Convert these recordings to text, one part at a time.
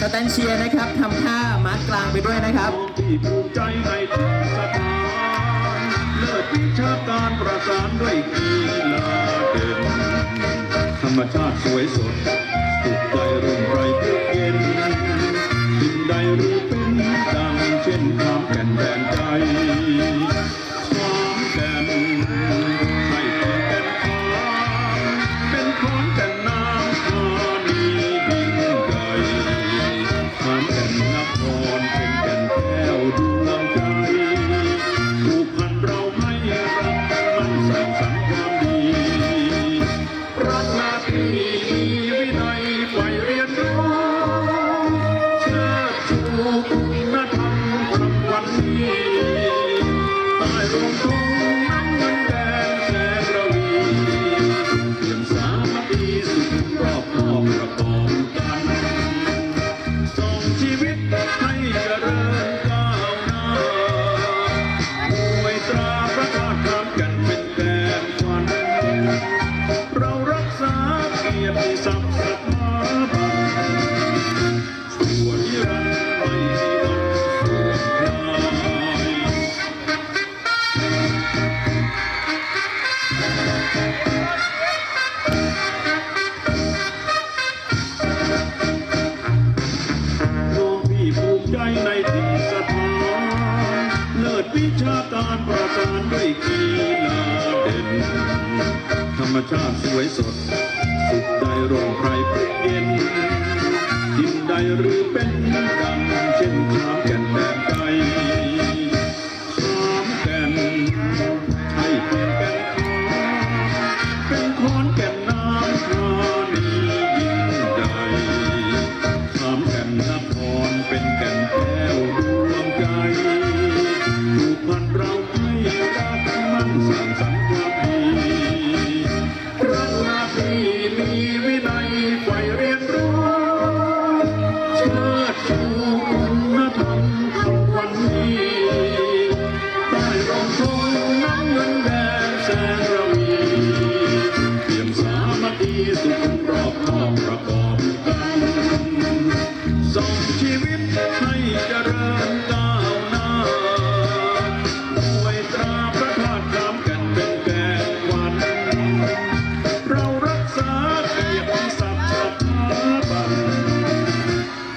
สแตนเชียนะครับทำท่ามัดกกลางไปด้วยนะครับที่ภูมิใจในทุกสถานเลิศวิชาการประสานด้วยกีฬาเด่นธรรมชาติสวยสดำวัน ใจในที่สถานเลิศวิชาการประสานด้วยกีฬาเด่น ธรรมชาติสวยสดสุดใจร่มไพรเพื่อเย็นดินใดหรือเป็นดังเช่นขา ให้เจริญก้าวหน้าด้วยตราพระธาตุน้ำกันเป็นแก่นวัน เรารักษาเกียรติศักดิ์สถาบัน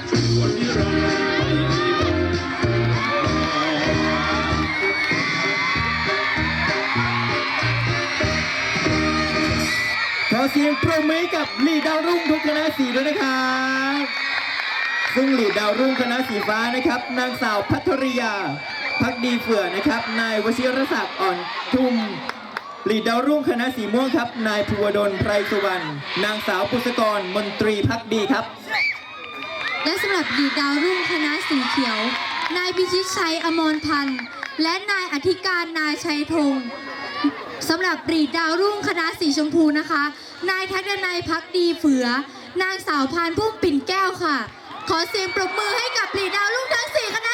ส่วนนิรันดร์ไม่มีวันขอเสียงปรบมือให้กับลีดดาวรุ่งทุกคณะสีด้วยนะครับ ซึ่งลีดดาวรุ่งคณะสีฟ้านะครับ นางสาวพัทริยา พักดีเฟื่อนะครับ นายวชิรศักดิ์อ่อนทุ่มลีดดาวรุ่งคณะสีม่วงครับ นายภูวดลไพรสุวรรณ นางสาวปุษกรมนตรีพักดีครับ และสำหรับดีดดาวรุ่งคณะสีเขียว นายพิชิตชัยอมรพันธ์ และนายอธิการนายชัยธงสำหรับรีดดาวรุ่งคณะสีชมพูนะคะ นายทักดนัยพักดีเฟือ นางสาวพานพุ่มปิ่นแก้วค่ะ ขอเสียงปรบมือให้กับรีดาวลูกทั้งสี่คณะ